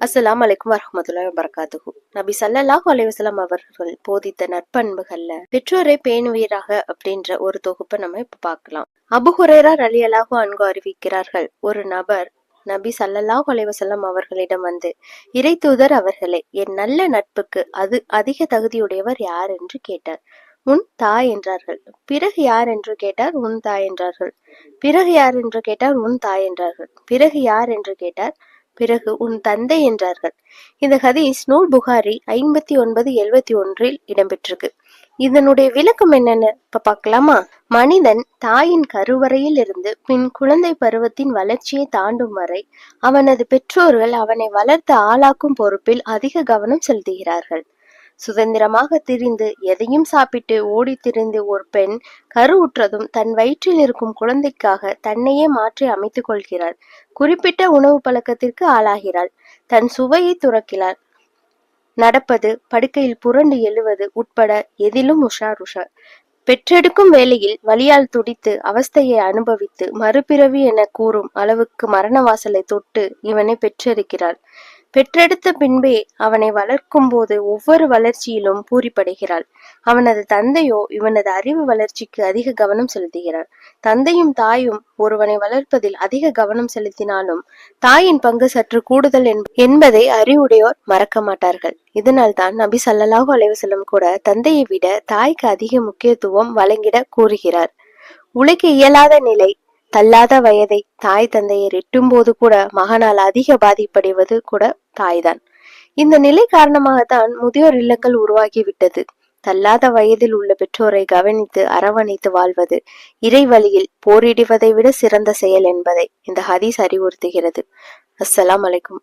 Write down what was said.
அஸ்லாம் அலைக்கும் வரஹ்மத்துல்லாஹி வபரகாத்துஹு. நபி சல்லாஹூ அலைஹி அவர்கள் போதித்த நற்பண்புகள்ல பெற்றோரை பேணுவீராக அப்படின்ற ஒரு தொகுப்பை நம்ம இப்ப பார்க்கலாம். அபுஹுரேரா ஹுரைரா ரலியல்லாஹு அன்கு அறிவிக்கிறார்கள் ஒரு நபர் நபி ஸல்லல்லாஹு அலைவசல்லம் அவர்களிடம் வந்து இறை தூதர் அவர்களே என் நல்ல நட்புக்கு அது அதிக தகுதியுடையவர் யார்? என்று கேட்டார். உன் தாய் என்றார்கள். பிறகு யார்? என்று கேட்டார். உன் தாய் என்றார்கள். பிறகு யார்? என்று கேட்டார். உன் தாய் என்றார்கள். பிறகு யார்? என்று கேட்டார். பிறகு உன் தந்தை என்றார்கள். இந்த ஹதீஸ் நூல் புகாரி ஐம்பத்தி ஒன்பது எழுவத்தி ஒன்றில் இடம்பெற்றிருக்கு. இதனுடைய விளக்கம் என்னன்னு இப்ப பார்க்கலாமா? மனிதன் தாயின் கருவறையில் இருந்து பின் குழந்தை பருவத்தின் வளர்ச்சியை தாண்டும் வரை அவனது பெற்றோர்கள் அவனை வளர்த்து ஆளாக்கும் பொறுப்பில் அதிக கவனம் செலுத்துகிறார்கள். சுதந்திரமாக திரிந்து எதையும் சாப்பிட்டு ஓடித் திரிந்து ஒரு பெண் கருவுற்றதும் தன் வயிற்றில் இருக்கும் குழந்தைக்காக தன்னையே மாற்றி அமைத்துக் கொள்கிறாள். குறிப்பிட்ட உணவு பழக்கத்திற்கு ஆளாகிறாள். தன் சுவையை துறக்கிறாள். நடப்பது படுக்கையில் புரண்டு எழுவது உட்பட எதிலும் உஷார் உஷார் பெற்றெடுக்கும் வேளையில் வலியால் துடித்து அவஸ்தையை அனுபவித்து மறுபிறவி என கூறும் அளவுக்கு மரண வாசலை தொட்டு இவனை பெற்றெடுக்கிறாள். பெற்றெடுத்த பின்பே அவனை வளர்க்கும் போது ஒவ்வொரு வளர்ச்சியிலும் பூரிப்படைகிறாள். அவனது தந்தையோ இவனது அறிவு வளர்ச்சிக்கு அதிக கவனம் செலுத்துகிறார். தந்தையும் தாயும் ஒருவனை வளர்ப்பதில் அதிக கவனம் செலுத்தினாலும் தாயின் பங்கு சற்று கூடுதல் என்ப- என்பதை அறிவுடையோர் மறக்க மாட்டார்கள். இதனால் தான் நபி ஸல்லல்லாஹு அலைஹி கூட தந்தையை விட தாய்க்கு அதிக முக்கியத்துவம் வழங்கிட கூறுகிறார். உழைக்க இயலாத நிலை தள்ளாத வயதை தாய் தந்தையர் எட்டும் போது கூட மகனால் அதிக பாதிப்படைவது கூட தாய்தான். இந்த நிலை காரணமாகத்தான் முதியோர் இல்லங்கள் உருவாகிவிட்டது. தள்ளாத வயதில் உள்ள பெற்றோரை கவனித்து அரவணைத்து வாழ்வது இறை வழியில் போரிடுவதை விட சிறந்த செயல் என்பதை இந்த ஹதீஸ் அறிவுறுத்துகிறது. அஸ்ஸலாம் அலைக்கும்.